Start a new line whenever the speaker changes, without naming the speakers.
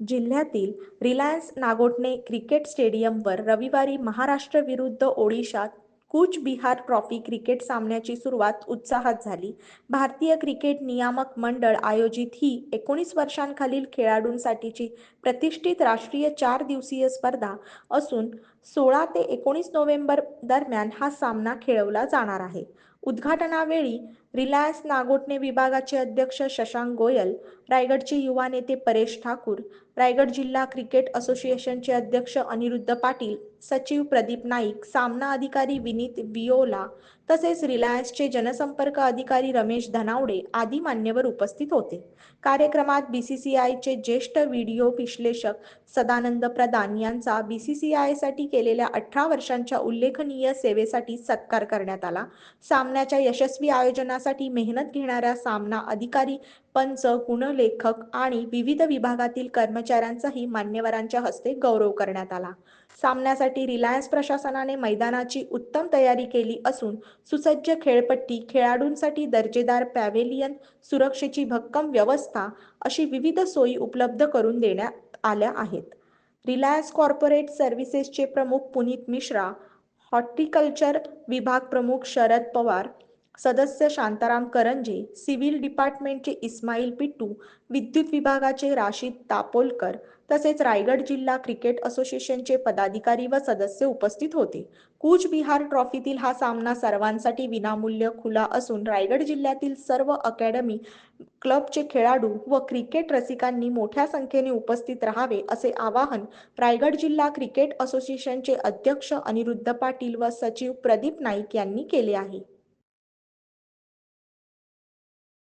जिल्ह्यातील Reliance Nagothane cricket स्टेडियमवर रविवारी महाराष्ट्र विरुद्ध ओडिशा कूच बिहार ट्रॉफी क्रिकेट सामन्याची सुरुवात उत्साहात झाली. भारतीय क्रिकेट नियामक मंडळ आयोजित ही एकोणीस वर्षांखालील खेळाडूंसाठीची प्रतिष्ठित राष्ट्रीय चार दिवसीय स्पर्धा असून सोळा ते एकोणीस नोव्हेंबर दरम्यान हा सामना खेळवला जाणार आहे. उद्घाटनावेळी रिलायन्स नागोठणे विभागाचे अध्यक्ष शशांक गोयल, रायगडचे युवा नेते परेश ठाकूर, रायगड जिल्हा क्रिकेट असोसिएशनचे अध्यक्ष अनिरुद्ध पाटील, सचिव प्रदीप नाईक, सामना अधिकारी विनीत विओला तसेच रिलायन्सचे जनसंपर्क अधिकारी रमेश धनावडे आदी मान्यवर उपस्थित होते. कार्यक्रमात बीसीसीआयचे ज्येष्ठ व्हिडिओ विश्लेषक सदानंद प्रधान यांचा बीसीसीआयसाठी केलेल्या अठरा वर्षांच्या उल्लेखनीय सेवेसाठी सत्कार करण्यात आला. सामन्याच्या यशस्वी आयोजना करण्यासाठी मेहनत घेणाऱ्या सामना अधिकारी, पंच, गुणलेखक आणि विविध विभागातील कर्मचाऱ्यांचाही मान्यवरांच्या हस्ते गौरव करण्यात आला. सामन्यासाठी रिलायन्स प्रशासनाने मैदानाची उत्तम तयारी केली असून सुसज्ज खेळपट्टी, खेळाडूंसाठी दर्जेदार पॅव्हेलियन, सुरक्षेची भक्कम व्यवस्था अशी विविध सोयी उपलब्ध करून देण्यात आल्या आहेत. रिलायन्स कॉर्पोरेट सर्व्हिसेसचे प्रमुख पुनीत मिश्रा, हॉर्टिकल्चर विभाग प्रमुख शरद पवार, सदस्य शांताराम करंजे, सिव्हिल डिपार्टमेंटचे इस्माईल पिट्टू, विद्युत विभागाचे राशिद तापोलकर तसेच रायगड जिल्हा क्रिकेट असोसिएशनचे पदाधिकारी व सदस्य उपस्थित होते. कूचबिहार ट्रॉफीतील हा सामना सर्वांसाठी विनामूल्य खुला असून रायगड जिल्ह्यातील सर्व अकॅडमी, क्लबचे खेळाडू व क्रिकेट रसिकांनी मोठ्या संख्येने उपस्थित राहावे असे आवाहन रायगड जिल्हा क्रिकेट असोसिएशनचे अध्यक्ष अनिरुद्ध पाटील व सचिव प्रदीप नाईक यांनी केले आहे.